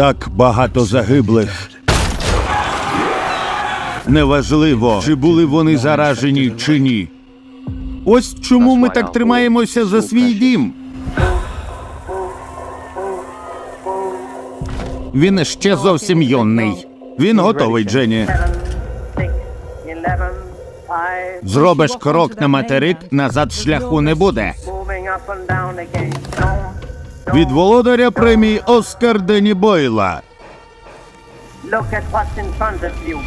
Так багато загиблих. Неважливо, чи були вони заражені чи ні. Ось чому ми так тримаємося за свій дім. Він ще зовсім юний. Він готовий, Дженні. Зробиш крок на материк, назад шляху не буде. Від володаря премії Оскар Дені Бойла. Look at what's in front of you.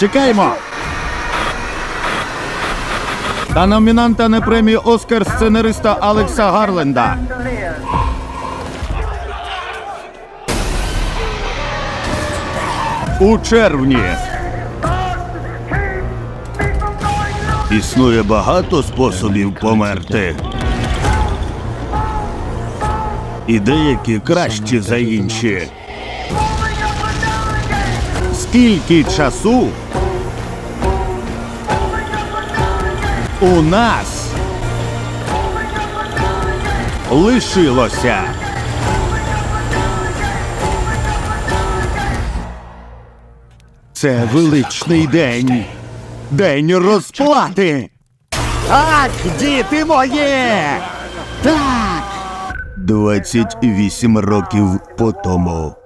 Чекаємо. Та номінанта на премію Оскар сценариста Алекса Гарленда. Chandelier. У червні. Існує багато способів померти. І деякі кращі за інші. Скільки часу у нас лишилося? Це величний день. День розплати. Так, діти моє. Так. 28 років по тому.